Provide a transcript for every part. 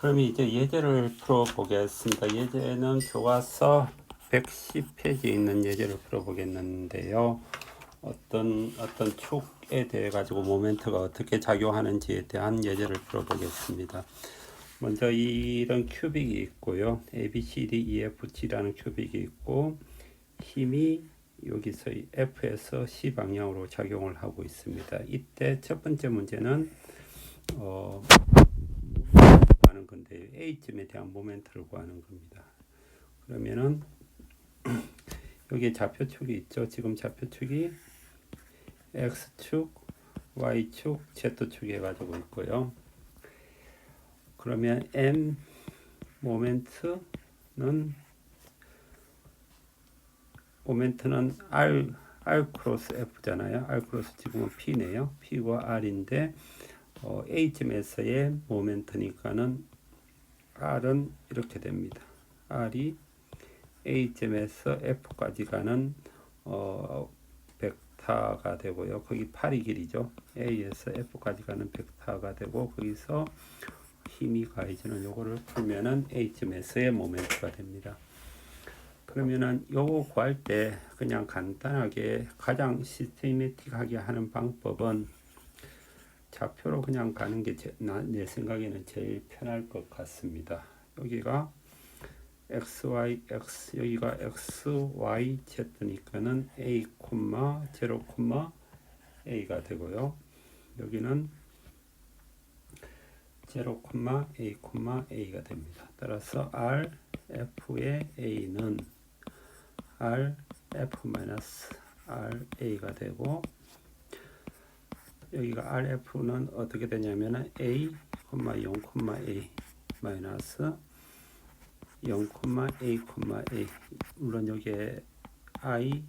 그럼 이제 예제를 풀어보겠습니다. 예제는 교과서 110페이지에 있는 예제를 풀어보겠는데요. 어떤 어떤 축에 대해 가지고 모멘트가 어떻게 작용하는지에 대한 예제를 풀어보겠습니다. 먼저 이런 큐빅이 있고요. A, B, C, D, E, F, G라는 큐빅이 있고 힘이 여기서 F에서 C 방향으로 작용을 하고 있습니다. 이때 첫 번째 문제는 어, 구하는 건데 A점에 대한 모멘트를 구하는 겁니다. 그러면은 여기에 좌표축이 있죠. 지금 좌표축이 X축, Y축, Z축 해가지고 있고요. 그러면 M 모멘트는 모멘트는 R R 크로스 F잖아요. R 크로스 지금은 P네요. P와 R인데 어, A점에서의 모멘트니까는 R은 이렇게 됩니다. R이 A점에서 F까지 가는 어, 벡터가 되고요. 거기 8이 길이죠. A에서 F까지 가는 벡터가 되고 거기서 힘이 가해지는 요거를 풀면은 A점에서의 모멘트가 됩니다. 그러면은 요거 구할 때 그냥 간단하게 가장 시스테매틱하게 하는 방법은 좌표로 그냥 가는 게 내 생각에는 제일 편할 것 같습니다. 여기가 x, y, x 여기가 x, y, z니까는 a, 0, a가 되고요. 여기는 0, a, a가 됩니다. 따라서 r, f의 a는 r, f r, a가 되고 여기가 RF는 어떻게 되냐면은 A, 0, A 마이너스 0, A, 물론 여기에 I,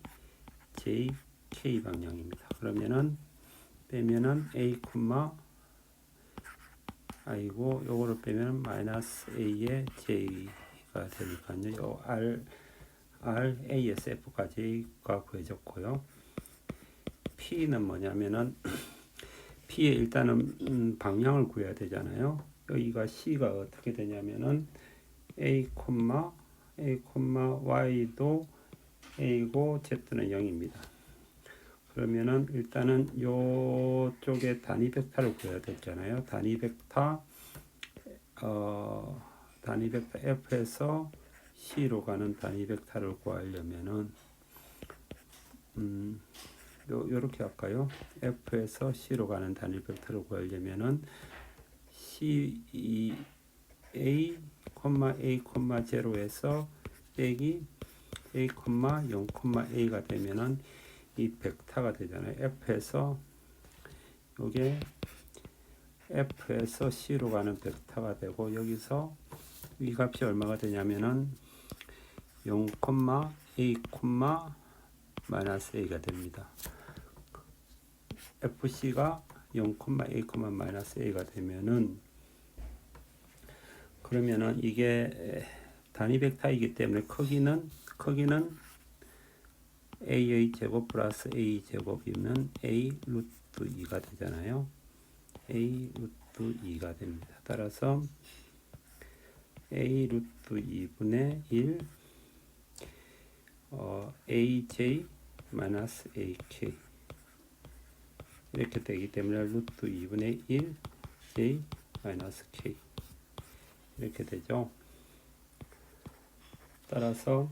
J, K 방향입니다. 그러면은 빼면은 A, I고 요거를 빼면 마이너스 A의 J가 되니까요. 요 R, R, A에서 F까지가 구해졌고요. P는 뭐냐면은 P의 일단은 음, 방향을 구해야 되잖아요. 여기가 C가 어떻게 되냐면은 A, A, Y도 A고 Z는 0입니다. 그러면은 일단은 요쪽에 단위 벡터를 구해야 되잖아요. 단위 벡터 어 단위 벡터 F에서 C로 가는 단위 벡터를 구하려면은 음 요, 요렇게 할까요? F에서 C로 가는 단일 벡터를 구하려면은 C, E, A, A, 0에서 빼기 A, 0, A가 되면은 이 벡터가 되잖아요. F에서 요게 F에서 C로 가는 벡터가 되고 여기서 이 값이 얼마가 되냐면은 0, A, 마이너스 A가 됩니다. FC가 0,A, 마이너스 A가 되면은 그러면은 이게 단위 벡터이기 때문에 크기는 크기는 A의 제곱 플러스 A 제곱이면 A 루트 2가 되잖아요. A 루트 2가 됩니다. 따라서 A 루트 2분의 1 어, AJ 마이너스 AK 이렇게 되기 때문에 루트 2분의 1 j 마이너스 k 이렇게 되죠. 따라서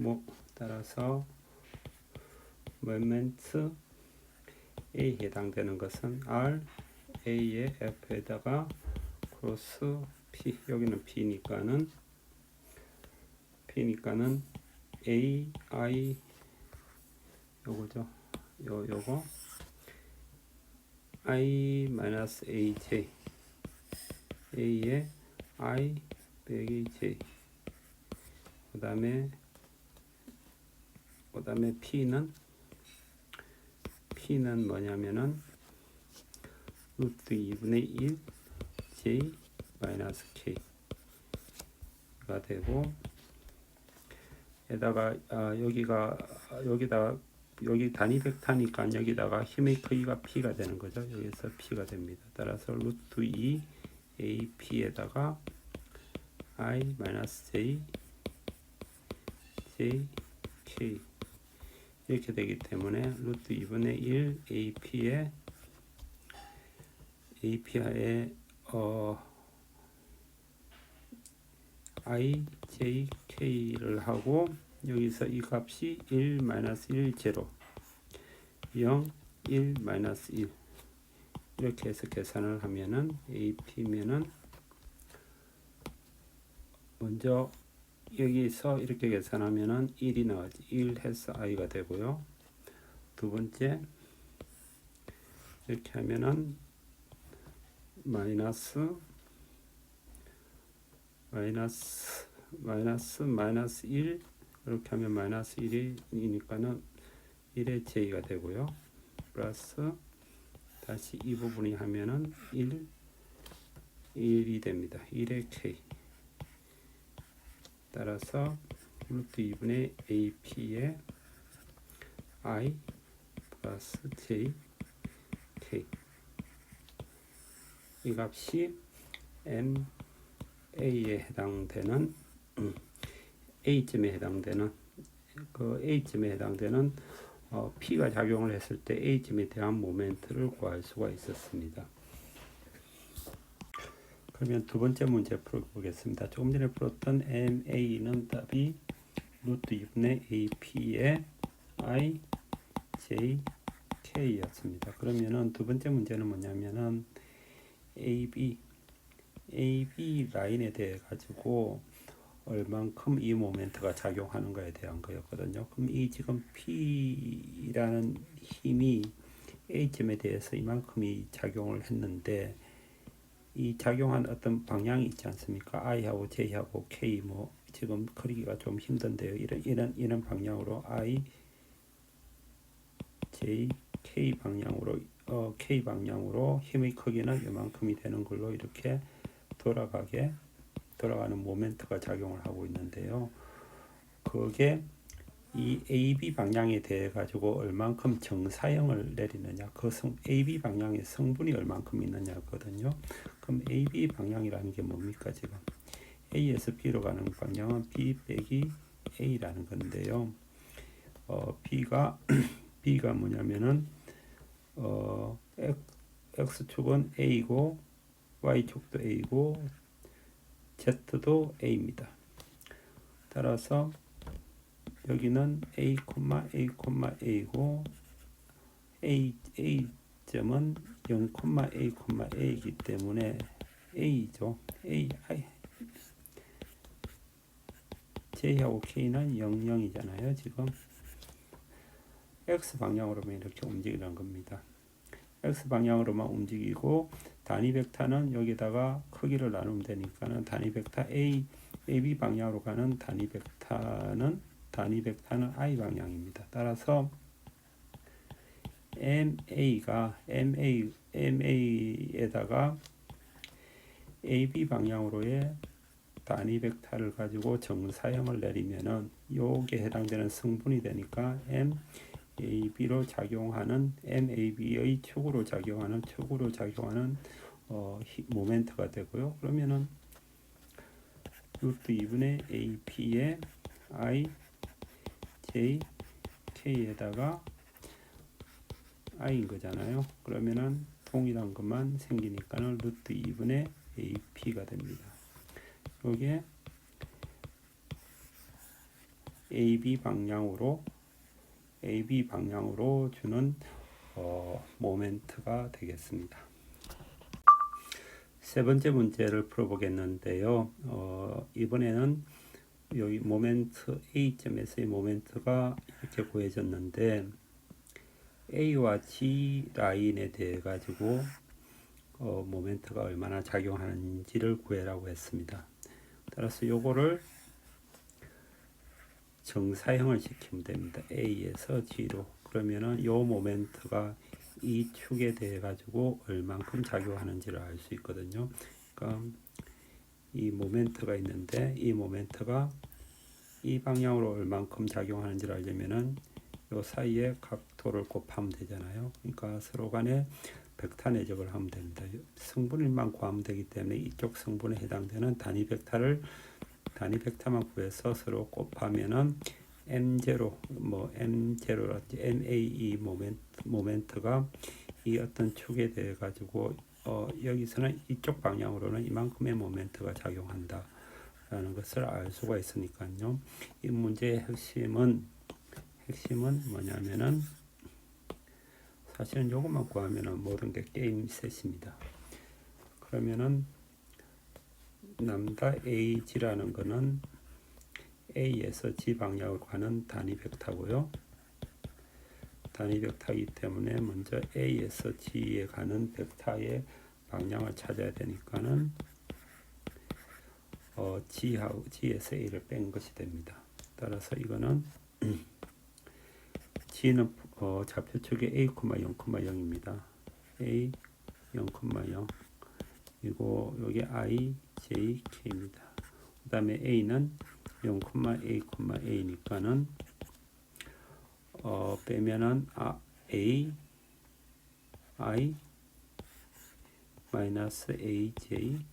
뭐 따라서 모멘트 A에 해당되는 것은 R A의 F에다가 크로스 P 여기는 P니까는 P니까는 A I 요거죠. 요 요거. I 마이너스 aj a의 i 빼기 j. 그 다음에 그 다음에 p는? P는 뭐냐면은 루트 2분의 1 j 마이너스 k가 되고 에다가 아, 여기가 여기다 여기 단위 벡터니까 여기다가 힘의 크기가 p가 되는 거죠. 여기서 p가 됩니다. 따라서 루트 2 AP에다가 I 마이너스 J J K 이렇게 되기 때문에 루트 2분의 1 AP에 API에 어 I J K를 하고 여기서 이 값이 1 마이너스 1 제로. 0 1 마이너스 1 이렇게 해서 계산을 하면은 AP면은 먼저 여기서 이렇게 계산하면은 1이 나와지. 1 해서 i가 되고요. 두 번째 이렇게 하면은 마이너스 마이너스 마이너스 마이너스 1 이렇게 하면 마이너스 1이니까는 1의 j가 되고요. 플러스 다시 이 부분이 하면은 1 1이 됩니다. 1의 k 따라서 루트 2분의 AP의 I 플러스 J K 이 값이 MA에 해당되는 음, A점에 해당되는 그 A점에 해당되는 어, P가 작용을 했을 때 A점에 대한 모멘트를 구할 수가 있었습니다. 그러면 두 번째 문제 풀어보겠습니다. 조금 전에 풀었던 MA는 답이 루트 2분의 AP의 I, J, K였습니다. 그러면은 두 번째 문제는 뭐냐면은 AB, AB 라인에 대해 가지고 얼만큼 이 모멘트가 작용하는가에 대한 거였거든요. 그럼 이 지금 P라는 힘이 A점에 대해서 이만큼이 작용을 했는데 이 작용한 어떤 방향이 있지 않습니까? I하고 J하고 K 뭐 지금 그리기가 좀 힘든데요. 이런 이런 이런 방향으로 I, J, K 방향으로 어, K 방향으로 힘의 크기는 이만큼이 되는 걸로 이렇게 돌아가게 돌아가는 모멘트가 작용을 하고 있는데요. 그게 이 AB 방향에 대해 가지고 얼만큼 정사형을 내리느냐 그 성, AB 방향의 성분이 얼만큼 있느냐거든요. 그럼 AB 방향이라는 게 뭡니까 지금 A에서 B로 가는 방향은 B 빼기 A라는 건데요. 어, B가 B가 뭐냐면은 어, X 축은 A고 Y 축도 A고 Z도 A입니다. 따라서 여기는 A, A, A고 A, A 점은 0, A, A이기 때문에 A죠. A, I. J하고 K는 0, 0이잖아요. 지금 X 방향으로만 이렇게 움직이는 겁니다. X 방향으로만 움직이고 단위 벡터는 여기다가 크기를 나누면 되니까는 단위 벡터 A, AB 방향으로 가는 단위 벡터는 단위 벡터는 I 방향입니다. 따라서 MA가 MA MA에다가 AB 방향으로의 단위 벡터를 가지고 정사형을 내리면은 요게 해당되는 성분이 되니까 MAB로 작용하는 MAB의 축으로 작용하는 축으로 작용하는 어, 모멘트가 되고요. 그러면은 루트 2분의 AP의 I J K에다가 i인 거잖아요. 그러면은 동일한 것만 생기니까는 루트 2분의 AP가 됩니다. 요게 AB 방향으로 AB 방향으로 주는 어, 모멘트가 되겠습니다. 세 번째 문제를 풀어보겠는데요. 어, 이번에는 여기 모멘트 A점에서의 모멘트가 이렇게 구해졌는데 A와 G 라인에 대해 가지고 어, 모멘트가 얼마나 작용하는지를 구해라고 했습니다. 따라서 요거를 정사형을 시키면 됩니다. A에서 G로 그러면은 요 모멘트가 이 축에 대해 가지고 얼만큼 작용하는지를 알 수 있거든요. 그러니까 이 모멘트가 있는데 이 모멘트가 이 방향으로 얼만큼 작용하는지를 알려면은 요 사이에 각도를 곱하면 되잖아요. 그러니까 서로 간에 벡터 내적을 하면 됩니다. 성분일만 구하면 되기 때문에 이쪽 성분에 해당되는 단위 벡터를 단위 벡터만 구해서 서로 곱하면은 m0 뭐 m0라든지 mae 모멘트 모멘트가 이 어떤 축에 대해 가지고 어 여기서는 이쪽 방향으로는 이만큼의 모멘트가 작용한다 라는 것을 알 수가 있으니까요. 이 문제의 핵심은 핵심은 뭐냐면은 사실은 요것만 구하면은 모든 게 게임 셋입니다. 그러면은 남다 ag라는 거는 a에서 g 방향으로 가는 단위 벡터고요. 단위 벡터이기 때문에 먼저 a에서 g에 가는 벡터의 방향을 찾아야 되니까는 어, g하고 g에서 a를 뺀 것이 됩니다. 따라서 이거는 g는 어, 좌표축에 a, 0,0,0입니다. a 0,0 그리고 여기 i, j, k입니다. 그 다음에 a는 0,a,a니까는 어, 빼면은 아, a, i 마이너스 aj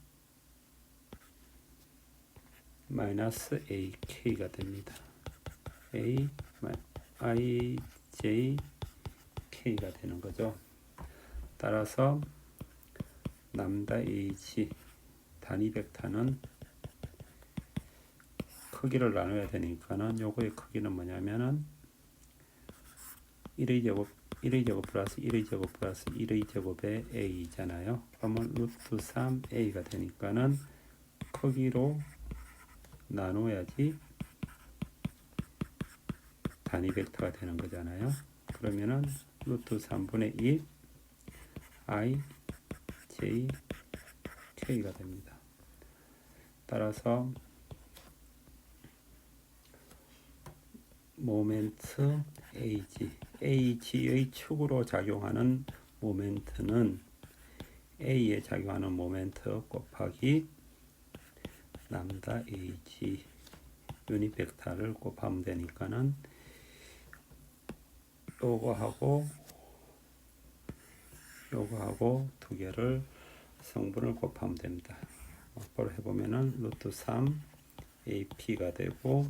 마이너스 ak가 됩니다. a, i, j, k가 되는 거죠. 따라서 남다 h 단위 벡터는 크기를 나눠야 되니까는 요거의 크기는 뭐냐면은 1의 제곱 1의 제곱 플러스 1의 제곱 플러스 1의 제곱의 a잖아요. 그러면 루트 3a가 되니까는 크기로 나눠야지 단위 벡터가 되는 거잖아요. 그러면은 루트 3분의 1 i j k가 됩니다. 따라서 모멘트 ag ag의 축으로 작용하는 모멘트는 a에 작용하는 모멘트 곱하기 람다 ag 유닛 벡터를 곱하면 되니까는 요거하고 요거하고 두 개를 성분을 곱하면 됩니다. 확보를 해보면은 루트 3 ap가 되고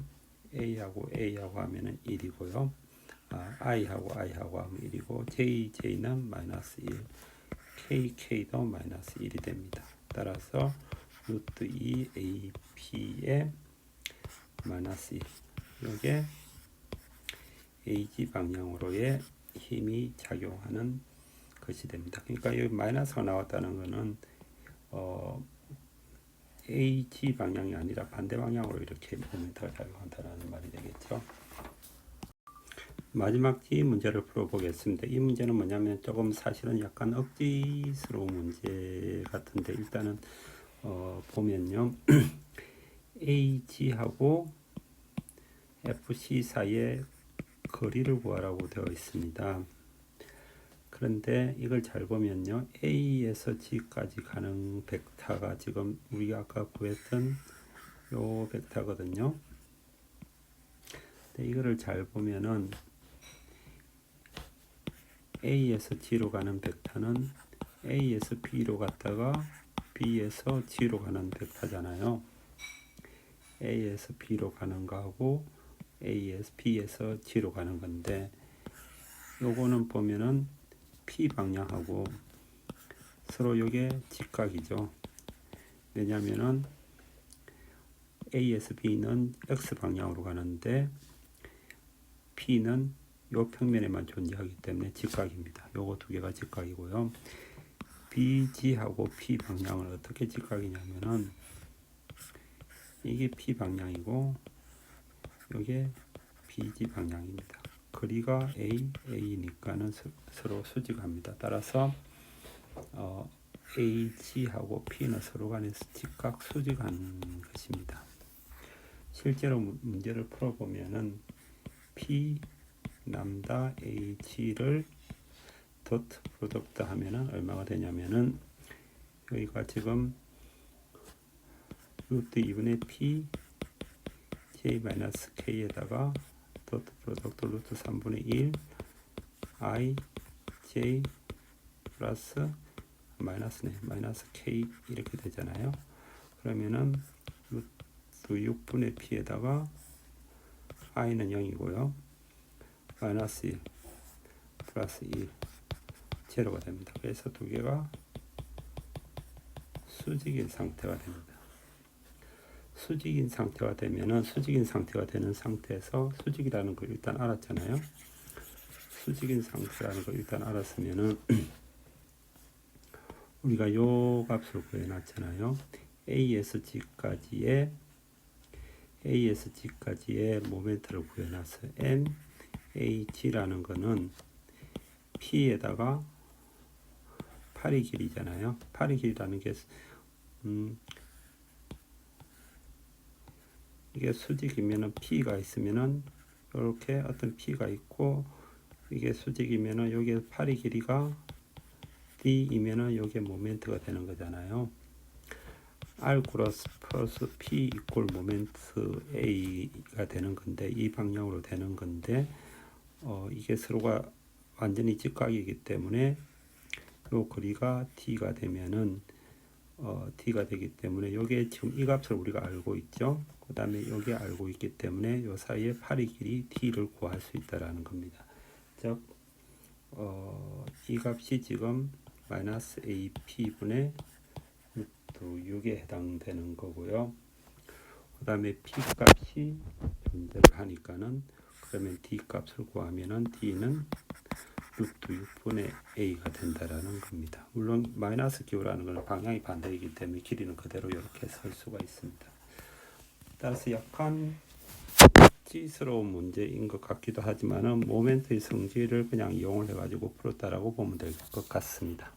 a하고 a하고 하면은 1이고요. 아, i하고 i하고 하면 1이고 j, j는 마이너스 1 k, k도 마이너스 1이 됩니다. 따라서 루트 2 ap의 마이너스 1 이게 ag 방향으로의 힘이 작용하는 것이 됩니다. 그러니까 여기 마이너스가 나왔다는 것은 어, AG 방향이 아니라 반대 방향으로 이렇게 모멘트가 작용한다는 말이 되겠죠. 마지막 G 문제를 풀어보겠습니다. 이 문제는 뭐냐면 조금 사실은 약간 억지스러운 문제 같은데 일단은 어, 보면요. AG하고 FC 사이에 거리를 구하라고 되어 있습니다. 그런데 이걸 잘 보면요. A에서 G까지 가는 벡터가 지금 우리가 아까 구했던 요 벡터거든요. 근데 이거를 잘 보면은 A에서 G로 가는 벡터는 A에서 B로 갔다가 B에서 G로 가는 벡터잖아요. A에서 B로 가는 거하고 A에서 B에서 G로 가는 건데 요거는 보면은 P 방향하고 서로 요게 직각이죠. 왜냐면은 A에서 B는 X 방향으로 가는데 P는 요 평면에만 존재하기 때문에 직각입니다. 요거 두 개가 직각이고요. BG하고 P 방향을 어떻게 직각이냐면은 이게 P 방향이고 요게 BG 방향입니다. 거리가 A, A니까는 서, 서로 수직합니다. 따라서 어, AG하고 P는 서로 간에 직각 수직한 것입니다. 실제로 문- 문제를 풀어보면은 P 남다 H를 도트 프로덕트 하면은 얼마가 되냐면은 여기가 지금 루트 2분의 P J 마이너스 K에다가 도트 프로덕트 루트 3분의 1 I J 플러스 마이너스네 마이너스 k 이렇게 되잖아요. 그러면은 루트 6분의 p에다가 i는 0이고요. 마이너스 1 플러스 1 제로가 됩니다. 그래서 두 개가 수직인 상태가 됩니다. 수직인 상태가 되면은 수직인 상태가 되는 상태에서 수직이라는 걸 일단 알았잖아요. 수직인 상태라는 걸 일단 알았으면은 우리가 요 값을 구해놨잖아요. ASG까지의 ASG까지의 모멘트를 구해놨어요. M H라는 거는 P에다가 파리 길이잖아요. 파리 길이라는 게 음, 이게 수직이면은 P가 있으면은 이렇게 어떤 P가 있고 이게 수직이면은 여기에 파리 길이가 D이면은 여기에 모멘트가 되는 거잖아요. R 플러스 플러스 P 이꼴 모멘트 A가 되는 건데 이 방향으로 되는 건데 어, 이게 서로가 완전히 직각이기 때문에 요 거리가 T가 되면은 어, T가 되기 때문에 여기에 지금 이 값을 우리가 알고 있죠. 그 다음에 여기 알고 있기 때문에 요 사이에 파리 길이 T를 구할 수 있다라는 겁니다. 즉, 어, 이 값이 지금 마이너스 AP분의 루트 6에 해당되는 거고요. 그 다음에 P 값이 존재를 하니까는 그러면 D 값을 구하면은 D는 루트 6분의 A가 된다라는 겁니다. 물론 마이너스 기호라는 건 방향이 반대이기 때문에 길이는 그대로 이렇게 설 수가 있습니다. 따라서 약간 찌스러운 문제인 것 같기도 하지만은 모멘트의 성질을 그냥 이용을 해가지고 풀었다라고 보면 될 것 같습니다.